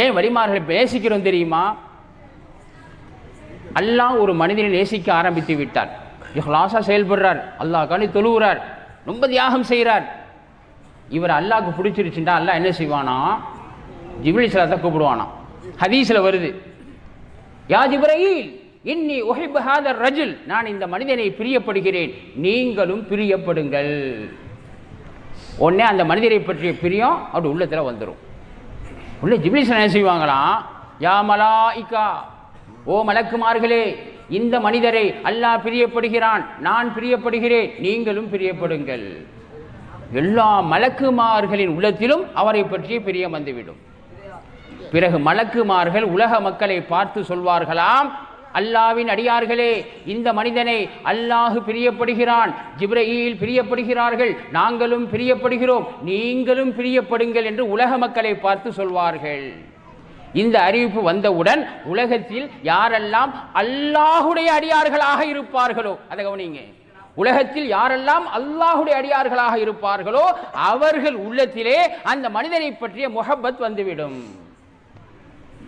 ஏன் வழிமார்களை நேசிக்கிறோம் தெரியுமா? அல்லாஹ் ஒரு மனிதனை நேசிக்க ஆரம்பித்து விட்டார் இஹ்லாஸா செயல்படுறார் அல்லாஹ் காணி தொழுகிறார் ரொம்ப தியாகம் செய்கிறார். இவர் அல்லாஹ்க்கு பிடிச்சிருச்சுட்டா அல்லாஹ் என்ன செய்வானா? ஜிப்ரீல் சலாத்தை கூப்பிடுவானா? ஹதீஸில் வருது யா ஜிப்ரீல் இன்னி உஹிப் ஹாதர் ரஜுல் நான் இந்த மனிதனை பிரியப்படுகிறேன். நீங்களும் பிரியப்படுங்கள். உடனே அந்த மனிதரை பற்றிய பிரியம் அப்படி உள்ளத்தில் வந்துடும் உள்ளே ஜிப்ரீல் என்ன செய்வாங்களாம் யா மலா இக்கா ஓ மலக்குமார்களே இந்த மனிதரை அல்லாஹ் பிரியப்படுகிறான் நான் பிரியப்படுகிறேன் நீங்களும் பிரியப்படுங்கள். எல்லா மலக்குமார்களின் உள்ளத்திலும் அவரை பற்றிய பிரியம் வந்துவிடும். பிறகு மலக்குமார்கள் உலக மக்களை பார்த்து சொல்வார்களாம் அல்லாவின் அடியார்களே இந்த மனிதனை அல்லாஹு பிரியப்படுகிறான். ஜிப்ரஹீல் பிரியப்படுகிறார்கள் நாங்களும் பிரியப்படுகிறோம். நீங்களும் பிரியப்படுங்கள் என்று உலக மக்களை பார்த்து சொல்வார்கள். இந்த அறிவிப்பு வந்தவுடன் உலகத்தில் யாரெல்லாம் அல்லாஹுடைய அடியார்களாக இருப்பார்களோ அதை கவனிங்க. உலகத்தில் யாரெல்லாம் அல்லாஹுடைய அடியார்களாக இருப்பார்களோ அவர்கள் உள்ளத்திலே அந்த மனிதனை பற்றிய முகப்பத் வந்துவிடும்.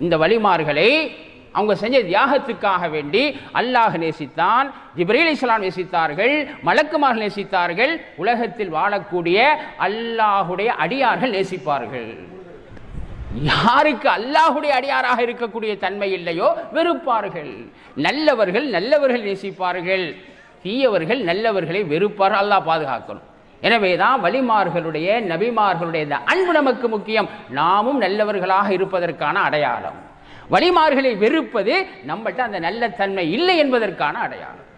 இந்த வழிமார்களை அவங்க செஞ்ச தியாகத்துக்காக வேண்டி அல்லாஹ் நேசித்தான் ஜிப்ரீல் இஸ்லாம் நேசித்தார்கள் மலக்குமார்கள் நேசித்தார்கள் உலகத்தில் வாழக்கூடிய அல்லாஹுடைய அடியார்கள் நேசிப்பார்கள். யாருக்கு அல்லாஹுடைய அடியாராக இருக்கக்கூடிய தன்மை இல்லையோ வெறுப்பார்கள். நல்லவர்கள் நல்லவர்கள் நேசிப்பார்கள். தீயவர்கள் நல்லவர்களை வெறுப்பார்கள் அல்லாஹ் பாதுகாக்கணும். எனவே தான் வலிமார்களுடைய நபிமார்களுடைய இந்த அன்பு நமக்கு முக்கியம். நாமும் நல்லவர்களாக இருப்பதற்கான அடையாளம். வழிமார்களை வெறுப்பது நம்மகிட்ட அந்த நல்ல தன்மை இல்லை என்பதற்கான அடையாளம்.